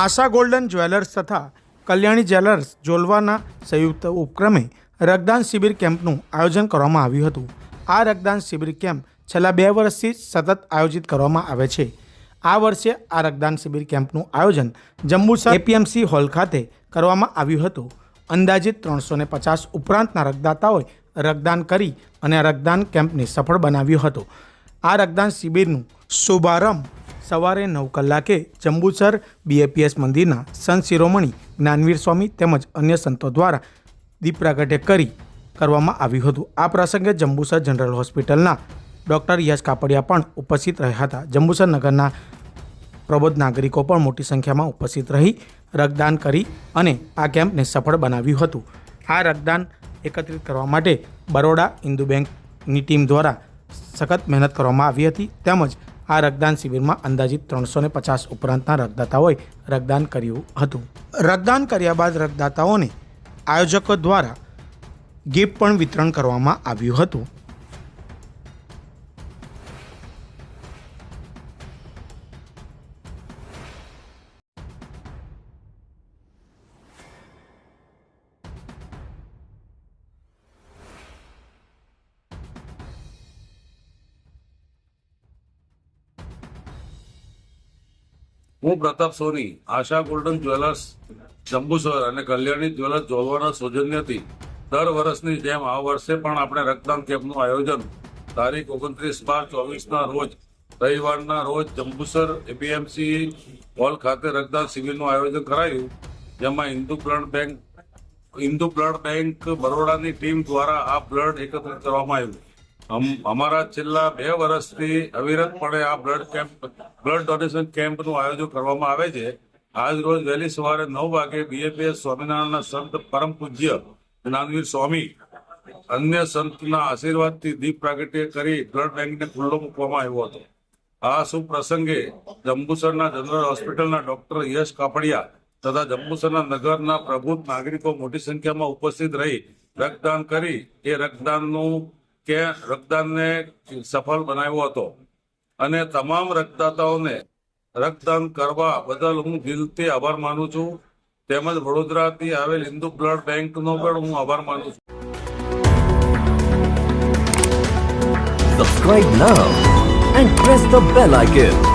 આશા golden jewellers તથા Kalyani jewellers જોલવાના સંયુક્ત ઉપક્રમે રક્તદાન શિબિર કેમ્પનું આયોજન કરવામાં આવ્યું હતું. આ રક્તદાન શિબિર કેમ્પ છેલ્લા બે વર્ષથી સતત આયોજિત કરવામાં આવે છે. આ વર્ષે આ રક્તદાન શિબિર કેમ્પનું આયોજન જંબુસર એપીએમસી હોલ ખાતે કરવામાં આવ્યું હતું. અંદાજિત ત્રણસો ને પચાસ ઉપરાંતના રક્તદાતાઓએ રક્તદાન કરી અને રક્તદાન કેમ્પને સફળ બનાવ્યું હતું. આ રક્તદાન શિબિરનું શુભારંભ સવારે નવ કલાકે જંબુસર બીએપીએસ મંદિરના સંત શિરોમણી જ્ઞાનવીર સ્વામી તેમજ અન્ય સંતો દ્વારા દીપ પ્રાગટ્ય કરી કરવામાં આવ્યું હતું. આ પ્રસંગે જંબુસર જનરલ હોસ્પિટલના ડૉક્ટર યશ કાપડિયા પણ ઉપસ્થિત રહ્યા હતા. જંબુસર નગરના પ્રબોધ નાગરિકો પણ મોટી સંખ્યામાં ઉપસ્થિત રહી રક્તદાન કરી અને આ કેમ્પને સફળ બનાવ્યું હતું. આ રક્તદાન એકત્રિત કરવા માટે બરોડા ઇન્દુ બેંકની ટીમ દ્વારા સખત મહેનત કરવામાં આવી હતી. તેમજ આ રક્તદાન શિબિરમાં અંદાજિત ત્રણસો ને પચાસ ઉપરાંતના રક્તદાતાઓએ રક્તદાન કર્યું હતું. રક્તદાન કર્યા બાદ રક્તદાતાઓને આયોજકો દ્વારા ગિફ્ટ પણ વિતરણ કરવામાં આવ્યું હતું. હું પ્રતાપ સોની, આશા ગોલ્ડન જ્વેલર્સ જંબુસર અને કલ્યાણી જ્વેલર્સ જોડવાના સૌજન્યથી દર વર્ષની જેમ આ વર્ષે પણ આપણે રક્તદાન કેમ્પનું આયોજન તારીખ ઓગણત્રીસ બાર ચોવીસના રોજ, રવિવારના રોજ જંબુસર એપીએમસી હોલ ખાતે રક્તદાન શિબિરનું આયોજન કરાયું, જેમાં Hindu blood bank, Hindu blood bank બરોડાની team દ્વારા આ બ્લડ એકત્રિત કરવામાં આવ્યું. અમ- અમારા છેલ્લા બે વર્ષથી અવિરતપણે આ બ્લડ કેમ્પ બ્લડ ડોનેશન કેમ્પનું આયોજન કરવામાં આવે છે. આજ રોજ વહેલી સવારે નવ વાગે બીએપીએસ સ્વામિનારાયણના સંત પરમ પૂજ્ય જ્ઞાનવીર સ્વામી અન્ય સંતના આશીર્વાદથી દીપ પ્રાગટ્ય કરી બ્લડ બેંકને ખુલ્લો મૂકવામાં આવ્યો હતો. આ શુભ પ્રસંગે જંબુસરના જનરલ હોસ્પિટલના ડોક્ટર યશ કાપડિયા તથા જંબુસરના નગરના પ્રબુદ્ધ નાગરિકો મોટી સંખ્યામાં ઉપસ્થિત રહી રક્તદાન કરી. એ રક્તદાનનું કે રક્તદાનને સફળ બનાવ્યો હતો. અને તમામ રક્તદાતાઓને રક્તદાન કરવા બદલ હું દિલથી આભાર માનું છું તેમજ વડોદરાથી આવેલ હિન્દુ બ્લડ બેંકનો પણ હું આભાર માનું છું Subscribe now and press the bell icon.